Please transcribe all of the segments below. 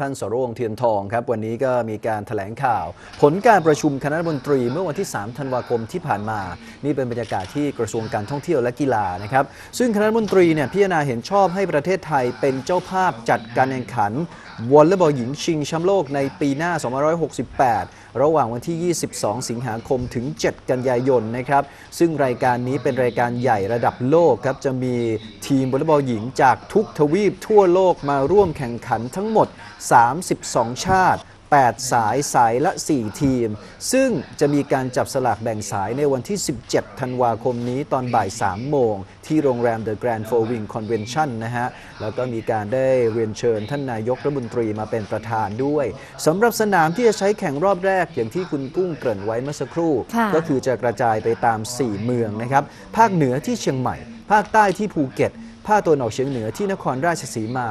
ท่านสรวงเทียนทองครับ วันนี้ก็มีการถแถลงข่าว ผลการประชุมคณะรัฐมนตรีเมื่อวันที่ 3 ธันวาคมที่ผ่านมา นี่เป็นบรรยากาศที่กระทรวงการท่องเที่ยวและกีฬานะครับ ซึ่งคณะรัฐมนตรีเนี่ยพิจารณาเห็นชอบให้ประเทศไทยเป็นเจ้าภาพจัดการแข่งขันวอลเลย์บอลหญิงชิงแชมป์โลกในปีหน้า 2568 ระหว่างวันที่ 22 สิงหาคมถึง 7 กันยายนนะครับ ซึ่งรายการนี้เป็นรายการใหญ่ระดับโลกครับ จะมีทีมวอลเลย์บอลหญิงจากทุกทวีปทั่วโลกมาร่วมแข่งขันทั้งหมด32 ชาติ 8 สายสายละ 4 ทีม ซึ่งจะมีการจับสลากแบ่งสายในวันที่ 17 ธันวาคมนี้ตอนบ่าย 3 โมง ที่โรงแรม The Grand Four Wing Convention นะฮะ แล้วก็มีการได้เรียนเชิญท่านนายกรัฐมนตรีมาเป็นประธานด้วยสำหรับสนามที่จะใช้แข่งรอบแรกอย่างที่คุณกุ้งเกริ่นไว้เมื่อสักครู่ค่ะก็คือจะกระจายไปตาม 4 เมืองนะครับภาคเหนือที่เชียงใหม่ ภาคใต้ที่ภูเก็ต ภาคตะวันออกเฉียงเหนือที่นครราชสีมา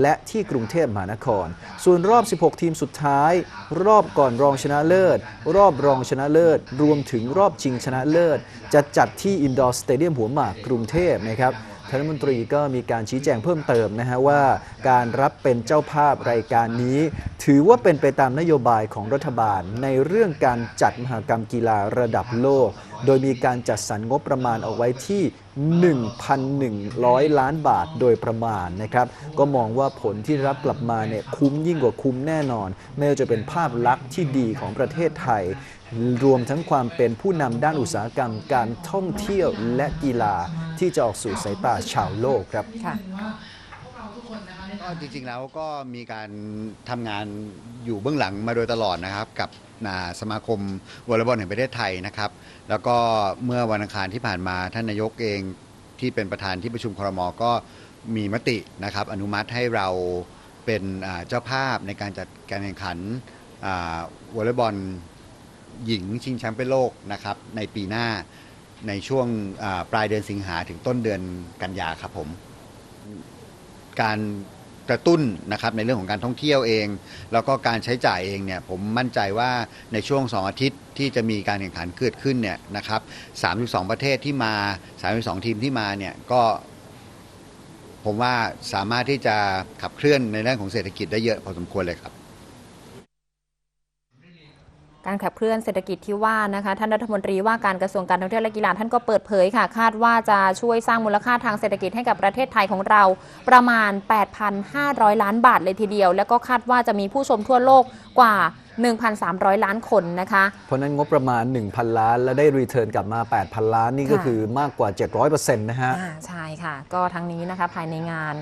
และที่กรุงเทพมหานคร ส่วนรอบ 16 ทีมสุดท้าย รอบก่อนรองชนะเลิศ รอบรองชนะเลิศ รวมถึงรอบชิงชนะเลิศ จะจัดที่อินดอร์สเตเดียมหัวหมากกรุงเทพนะครับท่านมนตรีก็มีการชี้แจงเพิ่มเติมนะฮะว่า การรับเป็นเจ้าภาพรายการนี้ ถือว่าเป็นไปตามนโยบายของรัฐบาลในเรื่องการจัดมหกรรมกีฬาระดับโลก โดยมีการจัดสรรงบประมาณเอาไว้ที่ 1,100 ล้านบาทโดยประมาณนะครับ ก็มองว่าผลที่รับกลับมาเนี่ยคุ้มยิ่งกว่าคุ้มแน่นอน ไม่ว่าจะเป็นภาพลักษณ์ที่ดีของประเทศไทย รวมทั้งความเป็นผู้นำด้านอุตสาหกรรม การท่องเที่ยวและกีฬาที่จะออกสู่สายตาชาวโลกครับ ค่ะก็จริงๆแล้วก็มีการทำงานอยู่เบื้องหลังมาโดยตลอดนะครับ กับอ่าสมาคมวอลเลย์บอลแห่งประเทศไทยนะครับ แล้วก็เมื่อวันอังคารที่ผ่านมาท่านนายกเองที่เป็นประธานที่ประชุมครมก็มีมตินะครับ อนุมัติให้เราเป็นอ่าเจ้าภาพในการจัดการแข่งขันอ่าวอลเลย์บอล หญิงชิงแชมป์โลกนะครับ ในปีหน้าในช่วงอ่าปลายเดือนสิงหาถึงต้นเดือนกันยาครับผม การกระตุ้นนะครับในเรื่องของการท่องเที่ยวเอง แล้วก็การใช้จ่ายเองเนี่ยผมมั่นใจว่าในช่วง 2 อาทิตย์ที่จะมีการแข่งขันเกิดขึ้นเนี่ยนะครับ 32 ประเทศที่มา 32 ทีมที่มาเนี่ยก็ผมว่าสามารถที่จะขับเคลื่อนในเรื่องของเศรษฐกิจได้เยอะพอสมควรเลยครับ การขับเคลื่อนเศรษฐกิจที่ว่านะคะท่านรัฐมนตรีว่าการกระทรวงการท่องเที่ยวและกีฬาท่านก็เปิดเผยค่ะ คาดว่าจะช่วยสร้างมูลค่าทางเศรษฐกิจให้กับประเทศไทยของเราประมาณ 8,500 ล้านบาทเลยทีเดียว แล้วก็คาดว่าจะมีผู้ชมทั่วโลกกว่า 1,300 ล้านคนนะคะ เพราะฉะนั้นงบประมาณ 1,000 ล้าน และได้รีเทิร์นกลับมา 8,000 ล้านนี่ก็ค่ะคือมากกว่า 700%นะฮะอ่าใช่ค่ะ ก็ทั้งนี้นะคะภายในงาน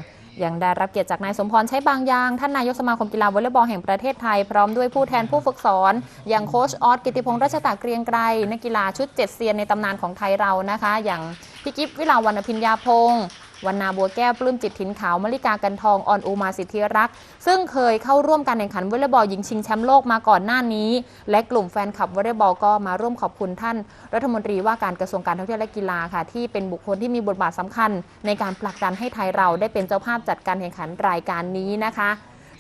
ยังได้รับเกียรติจากนายสมพรใช้บางยาง ท่านนายกสมาคมกีฬาวอลเลย์บอลแห่งประเทศไทย พร้อมด้วยผู้แทนผู้ฝึกสอน อย่างโค้ชออสกิติพงษ์รัชตาเกรียงไกรนักกีฬาชุดเจ็ดเซียนในตำนานของไทยเรานะคะ อย่างพี่กิฟวิลาวันพิญญาพงศ์ วันนาบัวแก้วปลื้มจิตถินขาวมลิกากันทองออนอุมาสิทธิรักษ์ซึ่งเคยเข้าร่วมการแข่งขันวอลเลย์บอลหญิงชิงแชมป์โลกมาก่อนหน้านี้ และกลุ่มแฟนคลับวอลเลย์บอลก็มาร่วมขอบคุณท่าน รัฐมนตรีว่าการกระทรวงการท่องเที่ยวและกีฬาค่ะที่เป็นบุคคลที่มีบทบาทสำคัญ ในการผลักดันให้ไทยเราได้เป็นเจ้าภาพจัดการแข่งขันรายการนี้นะคะ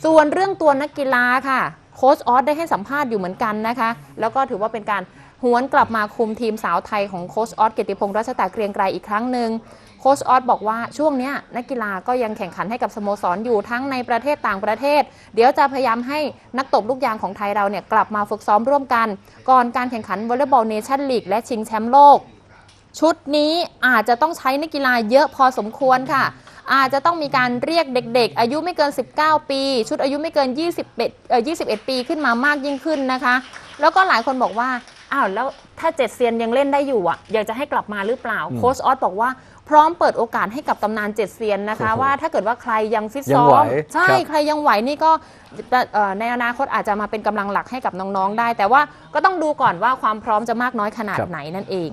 ส่วนเรื่องตัวนักกีฬาค่ะ โค้ชออสได้ให้สัมภาษณ์อยู่เหมือนกันนะคะ แล้วก็ถือว่าเป็นการหวนกลับมาคุมทีมสาวไทยของโค้ชออสเกียรติพงษ์รัชตาเกรียงไกรอีกครั้งหนึ่งโค้ชออสบอกว่าช่วงนี้นักกีฬาก็ยังแข่งขันให้กับสโมสรอยู่ทั้งในประเทศต่างประเทศ เดี๋ยวจะพยายามให้นักตบลูกยางของไทยเราเนี่ยกลับมาฝึกซ้อมร่วมกัน ก่อนการแข่งขันวอลเลย์บอลเนชั่นลีกและชิงแชมป์โลก ชุดนี้อาจจะต้องใช้นักกีฬาเยอะพอสมควรค่ะ อาจจะต้องมีการเรียกเด็ก ๆ อายุไม่เกิน 19 ปี ชุดอายุไม่เกิน 21เอ่อ21 ปีขึ้นมามากยิ่งขึ้นนะคะ แล้วก็หลายคนบอกว่าอ้าวแล้วถ้าเจ็ดเซียนยังเล่นได้อยู่อะอยากจะให้กลับมาหรือเปล่าอืมโค้ชออสบอกว่าพร้อมเปิดโอกาสให้กับตำนานเจ็ดเซียนนะคะโอ้โหว่าถ้าเกิดว่าใครยังฟิตยังซ้อไหวมใช่ครับใครยังไหวนี่ก็เอ่อในอนาคตอาจจะมาเป็นกำลังหลักให้กับน้องๆได้ แต่ว่าก็ต้องดูก่อนว่าความพร้อมจะมากน้อยขนาดครับไหนนั่นเอง